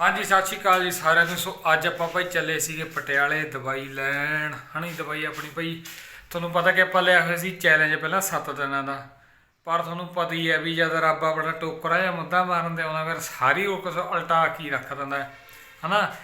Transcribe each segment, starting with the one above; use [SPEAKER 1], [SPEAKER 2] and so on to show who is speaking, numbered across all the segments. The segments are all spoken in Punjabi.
[SPEAKER 1] ਹਾਂਜੀ, ਸਤਿ ਸ਼੍ਰੀ ਅਕਾਲ ਜੀ ਸਾਰਿਆਂ ਨੂੰ। ਸੋ ਅੱਜ ਆਪਾਂ ਭਾਈ ਚੱਲੇ ਸੀਗੇ ਪਟਿਆਲੇ ਦਵਾਈ ਲੈਣ। ਹਣੀ ਦਵਾਈ ਆਪਣੀ ਭਾਈ, ਤੁਹਾਨੂੰ ਪਤਾ ਕਿ ਆਪਾਂ ਲਿਆ ਹੋਇਆ ਸੀ ਚੈਲੰਜ ਪਹਿਲਾਂ 7 ਦਿਨਾਂ ਦਾ। ਪਰ ਤੁਹਾਨੂੰ ਪਤਾ ਹੀ ਹੈ ਵੀ ਜਦ ਰੱਬ ਆਪਣਾ ਟੋਕਰਾ ਜਾਂ ਮੁੱਦਾ ਮਾਰਨ ਦੇ ਆਉਂਦਾ ਫਿਰ ਸਾਰੀ ਉਹ ਕੁਛ ਉਲਟਾ ਕੀ ਰੱਖ ਦਿੰਦਾ ਹੈ। ਹਨਾ?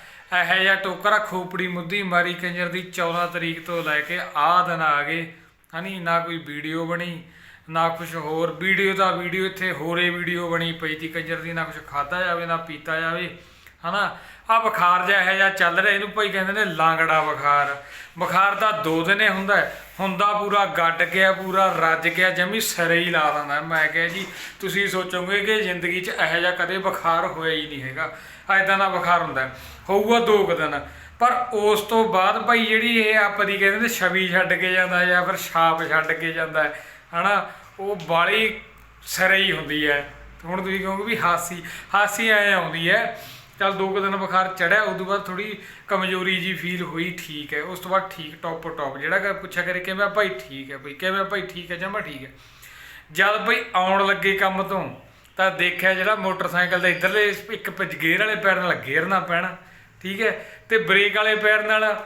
[SPEAKER 1] ਇਹੋ ਜਿਹਾ ਟੋਕਰਾ ਖੋਪੜੀ ਮੁੱਦੀ ਮਾਰੀ ਕੰਜਰ ਦੀ 14 ਤਰੀਕ ਤੋਂ ਲੈ ਕੇ ਆਹ ਦਿਨ ਆ ਗਏ। ਹਨੀ ਨਾ ਕੋਈ ਵੀਡੀਓ ਬਣੀ, ਨਾ ਕੁਝ ਹੋਰ। ਵੀਡੀਓ ਦਾ ਵੀਡੀਓ ਇੱਥੇ, ਹੋਰੇ ਵੀਡੀਓ ਬਣੀ ਪਈ ਤੀ ਕੰਜਰ ਦੀ, ਨਾ ਕੁਝ ਖਾਦਾ ਜਾਵੇ, ਨਾ ਪੀਤਾ ਜਾਵੇ। ਹਨਾ? ਆ ਬੁਖਾਰ ਜਿਹਾ ਇਹੋ ਜਿਹਾ ਚੱਲ ਰਿਹਾ, ਇਹਨੂੰ ਭਾਈ ਕਹਿੰਦੇ ਨੇ ਲਾਂਗੜਾ ਬੁਖਾਰ। ਬੁਖਾਰ ਤਾਂ ਦੋ ਦਿਨੇ ਹੁੰਦਾ ਹੁੰਦਾ ਪੂਰਾ, ਗੱਡ ਗਿਆ ਪੂਰਾ, ਰੱਜ ਗਿਆ, ਜਮੀ ਸਿਰੇ ਹੀ ਲਾ ਦਿੰਦਾ। ਮੈਂ ਕਿਹਾ ਜੀ, ਤੁਸੀਂ ਸੋਚੋਗੇ ਕਿ ਜ਼ਿੰਦਗੀ 'ਚ ਇਹੋ ਜਿਹਾ ਕਦੇ ਬੁਖਾਰ ਹੋਇਆ ਹੀ ਨਹੀਂ ਹੈਗਾ। ਐਦਾਂ ਦਾ ਬੁਖਾਰ ਹੁੰਦਾ ਹੋਊਗਾ ਦੋ ਕੁ ਦਿਨ। ਪਰ ਉਸ ਤੋਂ ਬਾਅਦ ਭਾਈ ਜਿਹੜੀ ਇਹ ਆਪਦੀ ਕਹਿੰਦੇ ਨੇ ਛਵੀ ਛੱਡ ਕੇ ਜਾਂਦਾ ਜਾਂ ਫਿਰ ਛਾਪ ਛੱਡ ਕੇ ਜਾਂਦਾ ਹੈ, ਹਨਾ? ਉਹ ਬਾਲੀ ਸਿਰੇ ਹੀ ਹੁੰਦੀ ਹੈ। ਹੁਣ ਤੁਸੀਂ ਕਹੋਗੇ ਵੀ ਹਾਸੀ ਹਾਸੀ ਐ ਆਉਂਦੀ ਹੈ ਚੱਲ ਦੋ ਕੁ ਦਿਨ ਬੁਖਾਰ ਚੜਿਆ ਉਸ ਤੋਂ ਬਾਅਦ ਥੋੜੀ ਕਮਜ਼ੋਰੀ ਜੀ ਫੀਲ ਹੋਈ, ਠੀਕ ਹੈ। ਉਸ ਤੋਂ ਬਾਅਦ ਠੀਕ ਟੌਪ ਟੌਪ ਜਿਹੜਾ ਕਿ ਪੁੱਛਿਆ ਕਰੇ, ਕਿਵੇਂ ਭਾਈ? ਠੀਕ ਹੈ ਭਾਈ। ਕਿਵੇਂ ਆ ਭਾਈ? ਠੀਕ ਹੈ ਜਮਾ ਠੀਕ ਹੈ? ਜਦ ਭਾਈ ਆਉਣ ਲੱਗੇ ਕੰਮ ਤੋਂ, ਤਾਂ ਦੇਖਿਆ ਜਿਹੜਾ ਮੋਟਰਸਾਈਕਲ ਦਾ ਇਧਰਲੇ ਇੱਕ ਪ- ਵਾਲੇ ਪੈਰ ਨਾਲ ਗੇਰਨਾ ਪੈਣਾ, ਠੀਕ ਹੈ। ਤੇ ਬ੍ਰੇਕ ਵਾਲੇ ਪੈਰ ਨਾਲ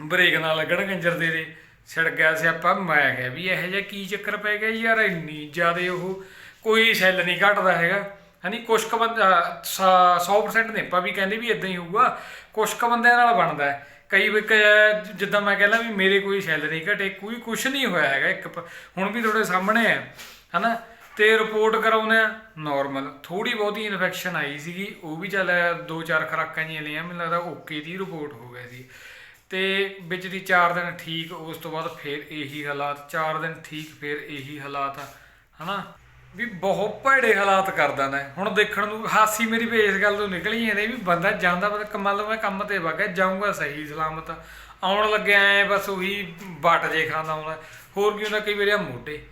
[SPEAKER 1] ਬ੍ਰੇਕ ਨਾਲ ਲੱਗਣ ਗੰਜਰ ਦੇ ਦੇ। ਛੜ ਗਿਆ ਸੀ ਆਪਾਂ ਮੈਂ ਕਿਹਾ ਵੀ ਇਹੋ ਜਿਹਾ ਕੀ ਚੱਕਰ ਪੈ ਗਿਆ ਯਾਰ? ਇੰਨੀ ਜ਼ਿਆਦਾ ਉਹ ਕੋਈ ਸੈੱਲ ਨਹੀਂ ਘਟਦਾ ਹੈਗਾ। ਹਨੀ ਕੁਛ ਕੁ ਬੰਦਾ 100% ਨਹੀਂ ਆਪਾਂ ਵੀ ਕਹਿੰਦੇ ਵੀ ਇਦਾਂ ਹੀ ਹੋਊਗਾ। ਕੁਛ ਕੁ ਬੰਦਿਆਂ ਨਾਲ ਬਣਦਾ ਹੈ। ਕਈ ਵੀ ਜਿੱਦਾਂ ਮੈਂ ਕਹਿੰਦਾ ਵੀ ਮੇਰੇ ਕੋਈ ਸੈਲਰੀ ਘਟੇ, ਕੋਈ ਕੁਛ ਨਹੀਂ ਹੋਇਆ ਹੈਗਾ ਇੱਕ ਪ- ਹੁਣ ਵੀ ਤੁਹਾਡੇ ਸਾਹਮਣੇ ਹੈ, ਹਨਾ? ਤੇ ਰਿਪੋਰਟ ਕਰਾਉਂਦੇ ਆ ਨਾਰਮਲ ਥੋੜੀ ਬਹੁਤੀ ਇਨਫੈਕਸ਼ਨ ਆਈ ਸੀਗੀ, ਉਹ ਵੀ ਚੱਲ ਦੋ ਚਾਰ ਖਰਾਕਾਂ ਜੀਆਂ ਲਈਆਂ, ਮੈਨੂੰ ਲੱਗਦਾ ਓਕੇ ਦੀ ਰਿਪੋਰਟ ਹੋ ਗਿਆ ਸੀ। ਤੇ ਵਿੱਚ ਦੀ 4 ਦਿਨ ਠੀਕ, ਉਸ ਤੋਂ ਬਾਅਦ ਫਿਰ ਇਹੀ ਹਾਲਾਤ 4 ਦਿਨ ਠੀਕ, ਫਿਰ ਇਹੀ ਹਾਲਾਤ ਆ ਹਨਾ? ਵੀ ਬਹੁਤ ਭੈੜੇ ਹਾਲਾਤ ਕਰਦਾ ਨਾ ਹੁਣ ਦੇਖਣ ਨੂੰ ਹਾਸੀ ਮੇਰੀ ਵੀ ਇਸ ਗੱਲ ਤੋਂ ਨਿਕਲੀ ਜਾਂਦੀ ਵੀ ਬੰਦਾ ਜਾਂਦਾ ਪਤਾ ਕਮਾਲ ਮੈਂ ਕੰਮ ਤੇ ਵਗਾ, ਜਾਊਂਗਾ ਸਹੀ ਸਲਾਮਤ। ਆਉਣ ਲੱਗਿਆ ਐ ਬਸ ਉਹੀ ਬਟ ਜੇ ਖਾਂਦਾ ਆਉਂਦਾ ਹੋਰ ਕੀ ਹੁੰਦਾ, ਕਈ ਵਾਰੀ ਆ ਮੋਢੇ।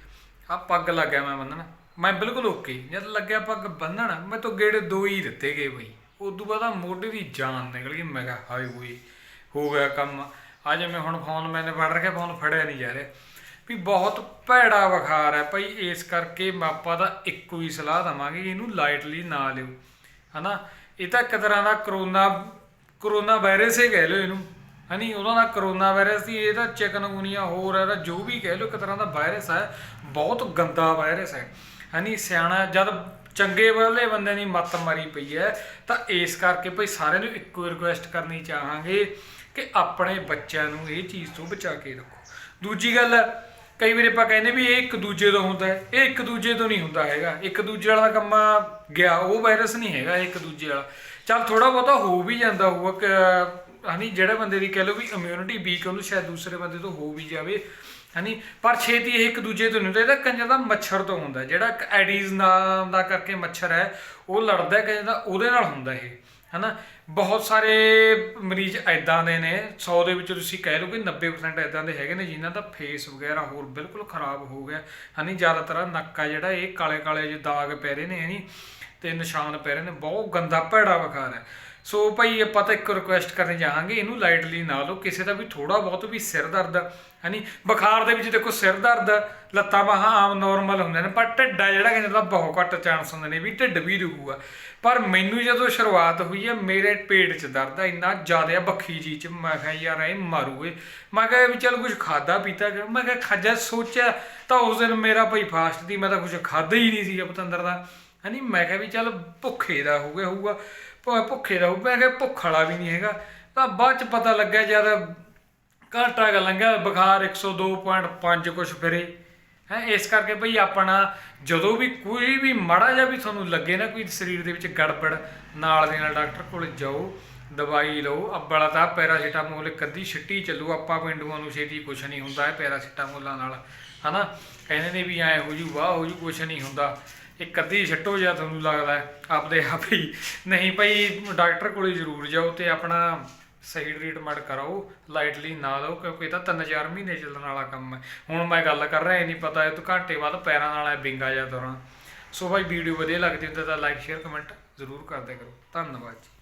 [SPEAKER 1] ਆ ਪੱਗ ਲੱਗਿਆ ਮੈਂ ਬੰਨਣ। ਮੈਂ ਬਿਲਕੁਲ ਓਕੇ। ਜਦ ਲੱਗਿਆ ਪੱਗ ਬੰਨਣ, ਮੈਂ ਤਾਂ ਗੇੜੇ ਦੋ ਹੀ ਦਿੱਤੇ ਗਏ ਬਈ। ਉਦੋਂ ਬਾਅਦ ਆ ਮੋਢੇ ਦੀ ਜਾਨ ਨਿਕਲ ਗਈ। ਮੈਂ ਕਿਹਾ, ਹਾਏ ਹੋਈ ਹੋ ਗਿਆ ਕੰਮ। ਅੱਜ ਮੈਂ ਹੁਣ ਫੋਨ ਮੈਨੇ ਫੜ ਰੱਖਿਆ ਫੋਨ ਫੜਿਆ ਨਹੀਂ ਜਾ ਰਿਹਾ। ਵੀ ਬਹੁਤ ਭੈੜਾ ਬੁਖਾਰ ਹੈ ਭਾਈ ਇਸ ਕਰਕੇ ਮਾਪਾ ਦਾ ਇੱਕੋ ਹੀ ਸਲਾਹ ਦਵਾਂਗੇ, ਇਹਨੂੰ ਲਾਈਟਲੀ ਨਾ ਲਿਓ। ਹਨਾ? ਇਹ ਤਾਂ ਇੱਕ ਤਰ੍ਹਾਂ ਦਾ ਕਰੋਨਾ ਕਰੋਨਾ ਵਾਇਰਸ ਹੀ ਕਹਿ ਲਓ ਇਹਨੂੰ। ਹਨੀ ਉਹਨਾਂ ਦਾ ਕਰੋਨਾ ਵਾਇਰਸ ਦੀ ਇਹ ਤਾਂ ਚਿਕਨਗੁਨੀਆ ਹੋਰ ਹੈ, ਤਾਂ ਜੋ ਵੀ ਕਹਿ ਲਓ, ਇੱਕ ਤਰ੍ਹਾਂ ਦਾ ਵਾਇਰਸ ਹੈ। ਬਹੁਤ ਗੰਦਾ ਵਾਇਰਸ ਹੈ। ਹਨੀ, ਸਿਆਣਾ, ਜਦ ਚੰਗੇ ਵਾਲੇ ਬੰਦੇ ਦੀ ਮੱਤ ਮਾਰੀ ਪਈ ਹੈ, ਤਾਂ ਇਸ ਕਰਕੇ ਭਾਈ ਸਾਰਿਆਂ ਨੂੰ ਇੱਕੋ ਰਿਕੁਐਸਟ ਕਰਨੀ ਚਾਹਾਂਗੇ ਕਿ ਆਪਣੇ ਬੱਚਿਆਂ ਨੂੰ ਇਹ ਚੀਜ਼ ਤੋਂ ਬਚਾ ਕੇ ਰੱਖੋ। ਦੂਜੀ ਗੱਲ ਕਈ ਵਾਰੀ ਆਪਾਂ ਕਹਿੰਦੇ ਵੀ ਇਹ ਇੱਕ ਦੂਜੇ ਤੋਂ ਹੁੰਦਾ ਹੈ, ਇਹ ਇੱਕ ਦੂਜੇ ਤੋਂ ਨਹੀਂ ਹੁੰਦਾ ਹੈਗਾ। ਇੱਕ ਦੂਜੇ ਵਾਲਾ ਕੰਮ ਗਿਆ, ਉਹ ਵਾਇਰਸ ਨਹੀਂ ਹੈਗਾ ਇੱਕ ਦੂਜੇ ਵਾਲਾ। ਚੱਲ ਥੋੜਾ ਬਹੁਤਾ ਹੋ ਵੀ ਜਾਂਦਾ ਹੋਊਗਾ ਹਨੀ ਜਿਹੜੇ ਬੰਦੇ ਦੀ ਕਹਿ ਲਓ ਵੀ ਇਮਿਊਨਿਟੀ ਵੀਕ ਉਹਨੂੰ ਸ਼ਾਇਦ ਦੂਸਰੇ ਬੰਦੇ ਤੋਂ ਹੋ ਵੀ ਜਾਵੇ, ਹਨੀ। ਪਰ ਛੇਤੀ ਇਹ ਇੱਕ ਦੂਜੇ ਤੋਂ ਨਹੀਂ ਹੁੰਦਾ ਇਹਦਾ ਕੰਜਰ ਦਾ ਮੱਛਰ ਤੋਂ ਹੁੰਦਾ ਜਿਹੜਾ ਐਡੀਜ਼ ਨਾਮ ਦਾ ਕਰਕੇ ਮੱਛਰ ਹੈ, ਉਹ ਲੜਦਾ ਹੈ, ਕੰਜਰ ਦਾ ਉਹਦੇ ਨਾਲ ਹੁੰਦਾ ਇਹ। ਹਨਾ? ਬਹੁਤ ਸਾਰੇ ਮਰੀਜ਼ ਐਦਾਂ ਦੇ ਨੇ 100 ਦੇ ਵਿੱਚ ਤੁਸੀਂ ਕਹਿ ਲਓ ਕਿ 90% ਐਦਾਂ ਦੇ ਹੈਗੇ ਨੇ ਜਿਨ੍ਹਾਂ ਦਾ ਫੇਸ ਵਗੈਰਾ ਹੋਰ ਬਿਲਕੁਲ ਖਰਾਬ ਹੋ ਗਿਆ। ਹਨੀ, ਜ਼ਿਆਦਾਤਰ ਨੱਕਾ ਜਿਹੜਾ, ਇਹ ਕਾਲੇ ਕਾਲੇ ਜਿਹੇ ਦਾਗ ਪੈ ਰਹੇ ਨੇ, ਹਨੀ, ਤੇ ਨਿਸ਼ਾਨ ਪੈ ਰਹੇ ਨੇ, ਬਹੁਤ ਗੰਦਾ ਭੈੜਾ ਬੁਖਾਰ ਹੈ। ਸੋ ਭਾਈ ਆਪਾਂ ਤਾਂ ਇੱਕ ਰਿਕੁਐਸਟ ਕਰਨੀ ਚਾਹਾਂਗੇ, ਇਹਨੂੰ ਲਾਈਟਲੀ ਨਾ ਲਓ। ਕਿਸੇ ਦਾ ਵੀ ਥੋੜਾ ਬਹੁਤ ਵੀ ਸਿਰ ਦਰਦ, ਹਨੀ? ਬੁਖਾਰ ਦੇ ਵਿੱਚ ਦੇਖੋ ਸਿਰ ਦਰਦ, ਲੱਤਾਂ ਬਾਹਾਂ ਆਮ ਨਾਰਮਲ ਹੁੰਦੇ ਨੇ, ਪਰ ਢਿੱਡਾ ਜਿਹੜਾ ਕਿ ਦਾ ਬਹੁਤ ਘੱਟ ਚਾਂਸ ਹੁੰਦੇ ਨੇ ਵੀ ਢਿੱਡ ਵੀ ਦੁਖੂਗਾ। ਪਰ ਮੈਨੂੰ ਜਦੋਂ ਸ਼ੁਰੂਆਤ ਹੋਈ ਹੈ, ਮੇਰੇ ਪੇਟ 'ਚ ਦਰਦ ਆ, ਇੰਨਾ ਜ਼ਿਆਦਾ ਆ ਬੱਖੀ ਜੀ 'ਚ। ਮੈਂ ਕਿਹਾ, ਯਾਰ ਇਹ ਮਾਰੂਏ ਮੈਂ ਕਿਹਾ, ਵੀ ਚੱਲ ਕੁਝ ਖਾਦਾ ਪੀਤਾ ਕਰ। ਮੈਂ ਕਿਹਾ, ਖੱਜਾ, ਸੋਚਿਆ ਤਾਂ ਉਸ ਦਿਨ ਮੇਰਾ ਭਾਈ ਫਾਸਟ ਦੀ ਮੈਂ ਤਾਂ ਕੁਝ ਖਾਦਾ ਹੀ ਨਹੀਂ ਸੀ ਪਤੰਦਰ ਦਾ। ਹਨੀ? ਮੈਂ ਕਿਹਾ, ਵੀ ਚੱਲ ਭੁੱਖੇ ਦਾ ਹੋ ਗਿਆ ਹੋਊਗਾ। ਭਾਵੇਂ ਭੁੱਖੇ ਦਾ ਹੋਊ ਮੈਂ ਕਿਹਾ ਭੁੱਖ ਵਾਲਾ ਵੀ ਨਹੀਂ ਹੈਗਾ। ਤਾਂ ਬਾਅਦ ਚ ਪਤਾ ਲੱਗਿਆ ਜਦ ਘੰਟਾ ਕੁ ਲੰਘਿਆ, ਬੁਖਾਰ 102.5 ਕੁਛ ਫਿਰੇ। ਹੈ, ਇਸ ਕਰਕੇ ਭਈ ਆਪਣਾ ਜਦੋਂ ਵੀ ਕੋਈ ਵੀ ਮਾੜਾ ਜਿਹਾ ਵੀ ਤੁਹਾਨੂੰ ਲੱਗੇ ਨਾ ਕੋਈ ਸਰੀਰ ਦੇ ਵਿੱਚ ਗੜਬੜ, ਨਾਲ ਦੇ ਨਾਲ ਡਾਕਟਰ ਕੋਲ ਜਾਓ, ਦਵਾਈ ਲਓ ਅੱਬਲਾ ਤਾਂ ਪੈਰਾਸੀਟਾਮੋਲ ਇੱਕ ਅੱਧੀ ਛਿੱਟੀ ਚੱਲੂ, ਆਪਾਂ ਪਿੰਡੂਆਂ ਨੂੰ ਛੇਤੀ ਕੁਛ ਨਹੀਂ ਹੁੰਦਾ ਹੈ ਪੈਰਾਸੀਟਾਮੋਲਾਂ ਨਾਲ। ਹਨਾ? ਕਹਿੰਦੇ ਨੇ ਵੀ ਐ ਹੋ ਜੂ, ਵਾਹ ਹੋ ਜੂ, ਕੁਛ ਨਹੀਂ ਹੁੰਦਾ। ਇੱਕ ਅੱਧੀ ਛੱਟੋ ਜਾਂ ਤੁਹਾਨੂੰ ਲੱਗਦਾ ਆਪਦੇ ਆਪ ਹੀ। ਨਹੀਂ ਭਾਈ, ਡਾਕਟਰ ਕੋਲੇ ਜ਼ਰੂਰ ਜਾਓ ਤੇ ਆਪਣਾ ਸਹੀ ਟ੍ਰੀਟਮੈਂਟ ਕਰਾਓ ਲਾਈਟਲੀ ਨਾ ਲਓ, ਕਿਉਂਕਿ ਇਹ ਤਾਂ ਤਿੰਨ ਚਾਰ ਮਹੀਨੇ ਚੱਲਣ ਵਾਲਾ ਕੰਮ ਹੈ। ਹੁਣ ਮੈਂ ਗੱਲ ਕਰ ਰਿਹਾ, ਇਹ ਨਹੀਂ ਪਤਾ, ਇਹ ਤੋਂ ਘੰਟੇ ਬਾਅਦ ਪੈਰਾਂ ਨਾਲ ਐ ਬਿੰਗਾ ਜਾਂ ਤੁਰਾਂ ਸੋ ਭਾਈ ਵੀਡੀਓ ਵਧੀਆ ਲੱਗਦੀ ਹੁੰਦੀ ਤਾਂ ਲਾਈਕ ਸ਼ੇਅਰ ਕਮੈਂਟ ਜ਼ਰੂਰ ਕਰਦੇ ਕਰੋ। ਧੰਨਵਾਦ ਜੀ।